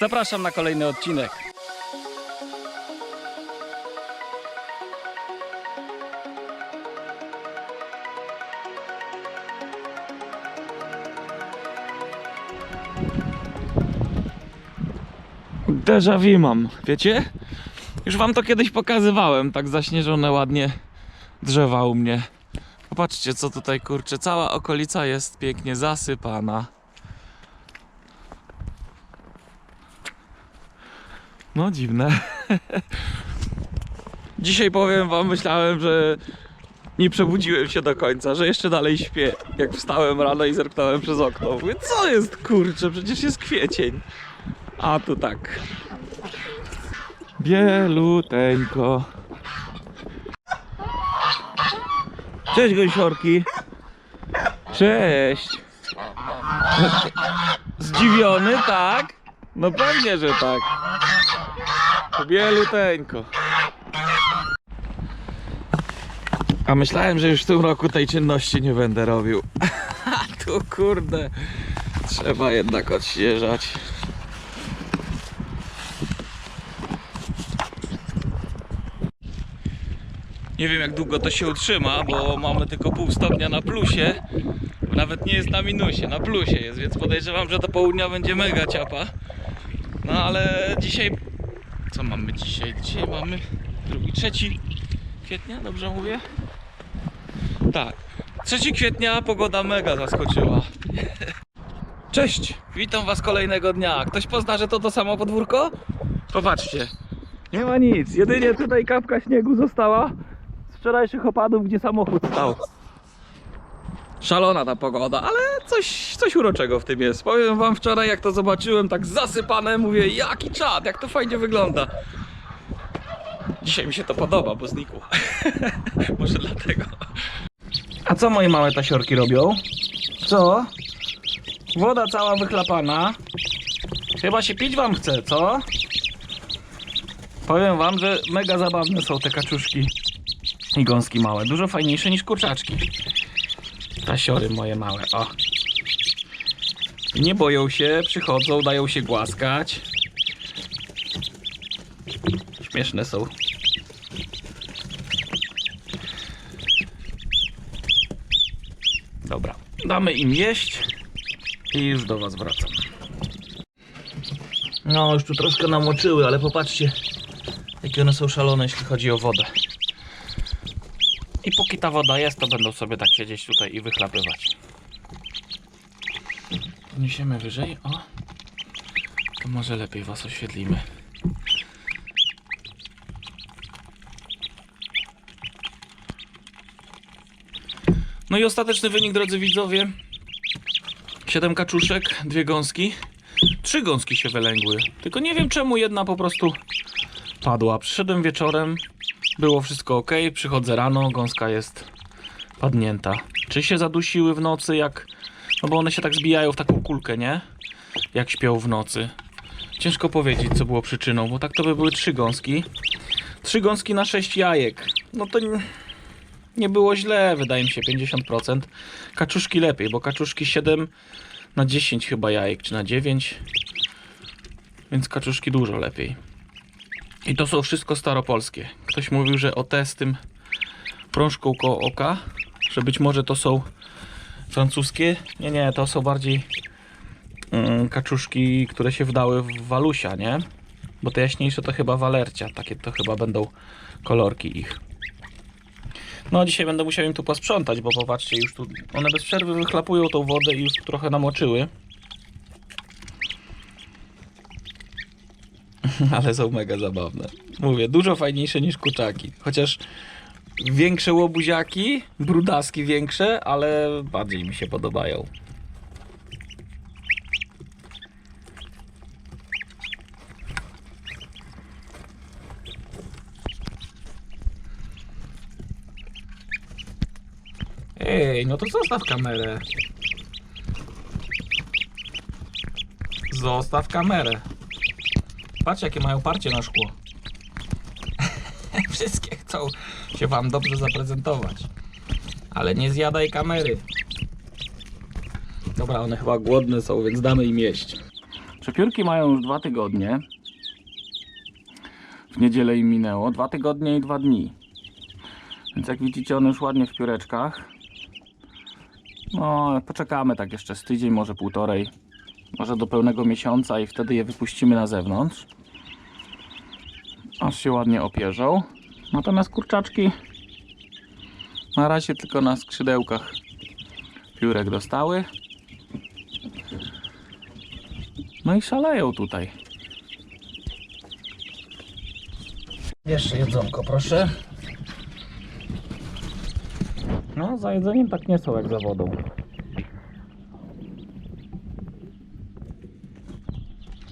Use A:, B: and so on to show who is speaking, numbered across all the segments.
A: Zapraszam na kolejny odcinek. Déjà vu mam, wiecie? Już wam to kiedyś pokazywałem, tak zaśnieżone ładnie drzewa u mnie. Popatrzcie co tutaj kurczę, cała okolica jest pięknie zasypana. No dziwne. Dzisiaj powiem wam, myślałem, że nie przebudziłem się do końca, że jeszcze dalej śpię. Jak wstałem rano i zerknąłem przez okno. Mówię, co jest kurczę, przecież jest kwiecień. A tu tak. Bieluteńko. Cześć gąsiorki. Cześć. Zdziwiony, tak? No pewnie, że tak. Bieluteńko. A myślałem, że już w tym roku tej czynności nie będę robił. A tu kurde. Trzeba jednak odświeżać. Nie wiem jak długo to się utrzyma, bo mamy tylko pół stopnia na plusie. Nawet nie jest na minusie, na plusie jest, więc podejrzewam, że do południa będzie mega ciapa. No ale dzisiaj... Co mamy dzisiaj? Dzisiaj mamy drugi, trzeci kwietnia, dobrze mówię? Tak. 3 kwietnia pogoda mega zaskoczyła. Cześć! Witam was kolejnego dnia. Ktoś pozna, że to to samo podwórko? Popatrzcie. Nie ma nic, jedynie tutaj kapka śniegu została z wczorajszych opadów, gdzie samochód stał. Szalona ta pogoda, ale coś, coś uroczego w tym jest. Powiem wam wczoraj, jak to zobaczyłem, tak zasypane, mówię, jaki czad, jak to fajnie wygląda. Dzisiaj mi się to podoba, bo znikło. Może dlatego. A co moje małe tasiorki robią? Co? Woda cała wychlapana. Chyba się pić wam chce, co? Powiem wam, że mega zabawne są te kaczuszki i gąski małe. Dużo fajniejsze niż kurczaczki. Tasiory moje małe, o. Nie boją się, przychodzą, dają się głaskać. Śmieszne są. Dobra, damy im jeść i już do Was wracam. No, już tu troszkę namoczyły, ale popatrzcie, jakie one są szalone, jeśli chodzi o wodę. I póki ta woda jest, to będą sobie tak siedzieć tutaj i wychlapywać. Podniesiemy wyżej, o. To może lepiej Was oświetlimy. No i ostateczny wynik, drodzy widzowie. 7 kaczuszek, dwie gąski. Trzy gąski się wylęgły. Tylko nie wiem czemu jedna po prostu padła. Przyszedłem wieczorem, było wszystko ok. Przychodzę rano, gąska jest padnięta. Czy się zadusiły w nocy, jak. No bo one się tak zbijają w taką kulkę, nie? Jak śpią w nocy. Ciężko powiedzieć, co było przyczyną, bo tak to by były trzy gąski. Trzy gąski na sześć jajek. No to nie, było źle, wydaje mi się 50%. Kaczuszki lepiej, bo kaczuszki 7 na 10 chyba jajek, czy na 9. Więc kaczuszki dużo lepiej. I to są wszystko staropolskie. Ktoś mówił, że o te z tym prążką koło oka, że być może to są francuskie. Nie, nie, to są bardziej mm, kaczuszki, które się wdały w walusia, nie? Bo te jaśniejsze to chyba walercia. Takie to chyba będą kolorki ich. No dzisiaj będę musiał im tu posprzątać, bo popatrzcie, już tu one bez przerwy wychlapują tą wodę i już trochę namoczyły. Ale są mega zabawne. Mówię, dużo fajniejsze niż kurczaki. Chociaż większe łobuziaki, brudaski większe, ale bardziej mi się podobają. Ej, no to zostaw kamerę. Zostaw kamerę. Patrz jakie mają parcie na szkło. Wszystkie chcą się wam dobrze zaprezentować. Ale nie zjadaj kamery. Dobra, one chyba głodne są, więc damy im jeść. Przepiórki mają już dwa tygodnie. W niedzielę im minęło. Dwa tygodnie i dwa dni. Więc jak widzicie, one już ładnie w pióreczkach. No, poczekamy tak jeszcze z tydzień, może półtorej. Może do pełnego miesiąca i wtedy je wypuścimy na zewnątrz. Aż się ładnie opierzą. Natomiast kurczaczki na razie tylko na skrzydełkach piórek dostały. No i szaleją tutaj. Jeszcze jedzonko, proszę. No, za jedzeniem tak nie są jak za wodą.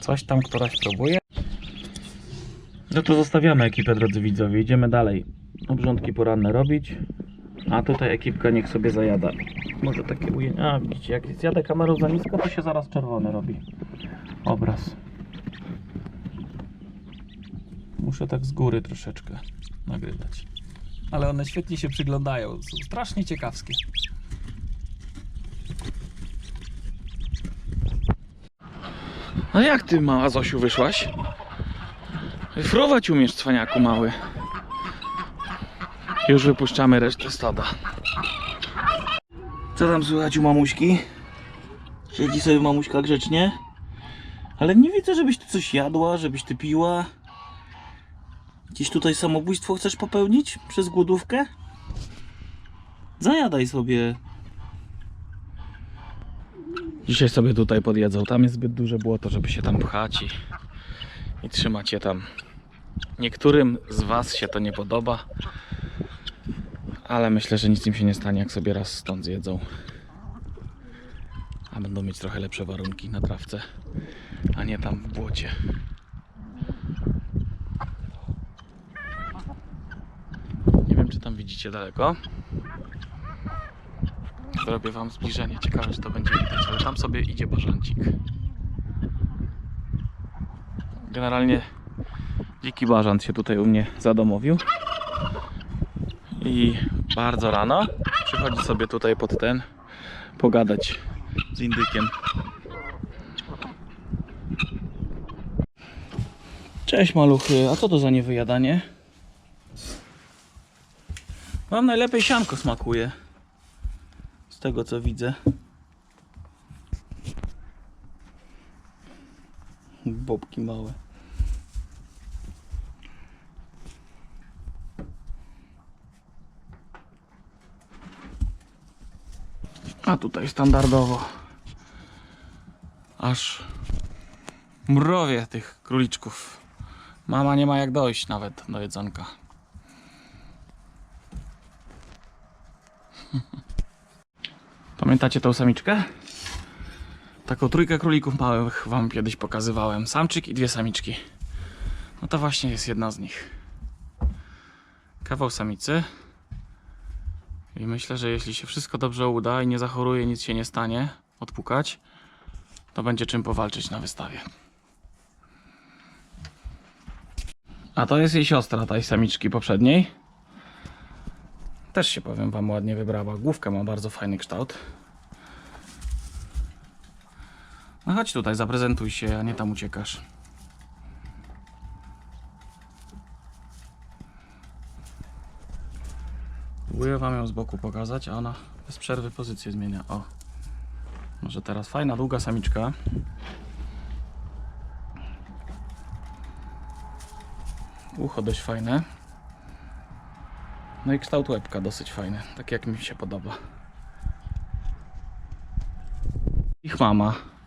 A: Coś tam któraś próbuje. No to zostawiamy ekipę, drodzy widzowie. Idziemy dalej. Obrządki poranne robić. A tutaj ekipka niech sobie zajada. Może takie ujęcie. A widzicie, jak zjadę kamerą za nisko, to się zaraz czerwony robi. Obraz. Muszę tak z góry troszeczkę nagrywać. Ale one świetnie się przyglądają. Są strasznie ciekawskie. No jak ty, mała Zosiu, wyszłaś? Fruwać umiesz, cwaniaku mały. Już wypuszczamy resztę stada. Co tam słychać u mamuśki? Siedzi sobie mamuśka grzecznie? Ale nie widzę, żebyś ty coś jadła, żebyś ty piła. Gdzieś tutaj samobójstwo chcesz popełnić przez głodówkę? Zajadaj sobie. Dzisiaj sobie tutaj podjedzą. Tam jest zbyt duże błoto, żeby się tam pchać i, i trzymać je tam. Niektórym z Was się to nie podoba, ale myślę, że nic im się nie stanie, jak sobie raz stąd zjedzą. A będą mieć trochę lepsze warunki na trawce, a nie tam w błocie. Nie wiem, czy tam widzicie daleko. Zrobię Wam zbliżenie. Ciekawe, czy to będzie widać, ale tam sobie idzie bażancik. Generalnie dziki bażant się tutaj u mnie zadomowił. I bardzo rano przychodzi sobie tutaj pod ten pogadać z indykiem. Cześć maluchy, a co to za niewyjadanie? Wam najlepiej sianko smakuje. Z tego co widzę. Bobki małe. A tutaj standardowo. Aż mrowie tych króliczków. Mama nie ma jak dojść nawet do jedzonka. Pamiętacie tą samiczkę? Taką trójkę królików małych wam kiedyś pokazywałem. Samczyk i dwie samiczki. No to właśnie jest jedna z nich. Kawał samicy. I myślę, że jeśli się wszystko dobrze uda i nie zachoruje, nic się nie stanie, odpukać, to będzie czym powalczyć na wystawie. A to jest jej siostra, tej samiczki poprzedniej. Też się powiem wam ładnie wybrała. Główka ma bardzo fajny kształt. No chodź tutaj, zaprezentuj się, a nie tam uciekasz. Próbuję wam ją z boku pokazać, a ona bez przerwy pozycję zmienia. O. Może teraz fajna, długa samiczka. Ucho dość fajne. No i kształt łebka dosyć fajny, tak jak mi się podoba. Ich mama.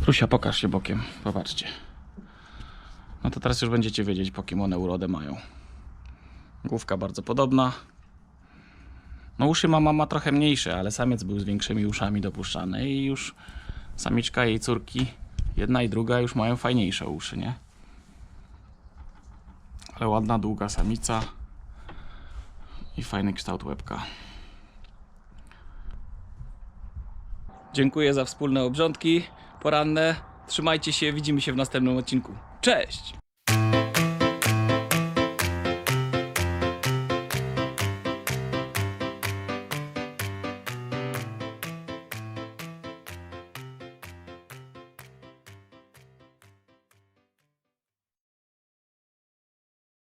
A: Prusia, pokaż się bokiem. Popatrzcie. No to teraz już będziecie wiedzieć, po kim one urodę mają. Główka bardzo podobna. No uszy mama ma trochę mniejsze, ale samiec był z większymi uszami dopuszczany i już samiczka jej córki, jedna i druga już mają fajniejsze uszy, nie? Ale ładna, długa samica i fajny kształt łebka. Dziękuję za wspólne obrządki poranne. Trzymajcie się, widzimy się w następnym odcinku. Cześć!